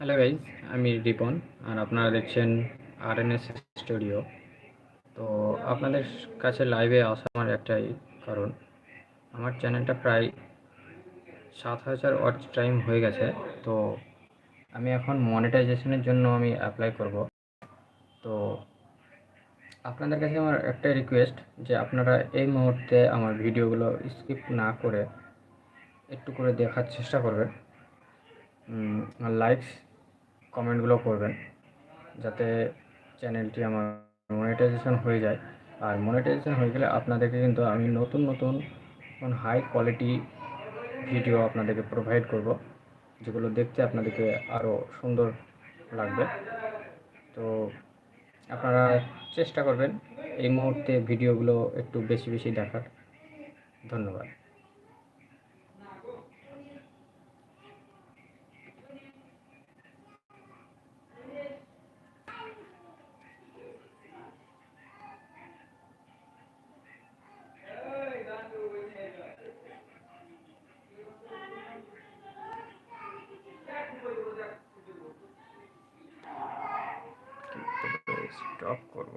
Hello guys আমি রিপন আর আপনারা দেখছেন আর এন এস স্টুডিও তো আপনাদের কাছে লাইভে আসা আমার একটাই কারণ, আমার চ্যানেলটা প্রায় সাত হাজার ওয়াচ টাইম হয়ে গেছে। তো আমি এখন মনিটাইজেশনের জন্য আমি অ্যাপ্লাই করব। তো আপনাদের কাছে আমার একটাই রিকোয়েস্ট যে আপনারা এই মুহূর্তে আমার ভিডিওগুলো স্কিপ না করে একটু করে দেখার চেষ্টা করবেন। লাইকস কমেন্টগুলো করবেন যাতে চ্যানেলটি আমার মনিটাইজেশন হয়ে যায়। আর মনিটাইজেশন হয়ে গেলে আপনাদেরকে কিন্তু আমি নতুন নতুন হাই কোয়ালিটি ভিডিও আপনাদেরকে প্রোভাইড করব, যেগুলো দেখতে আপনাদেরকে আরও সুন্দর লাগবে। তো আপনারা চেষ্টা করবেন এই মুহূর্তে ভিডিওগুলো একটু বেশি বেশি দেখার। ধন্যবাদ। স্টপ করব।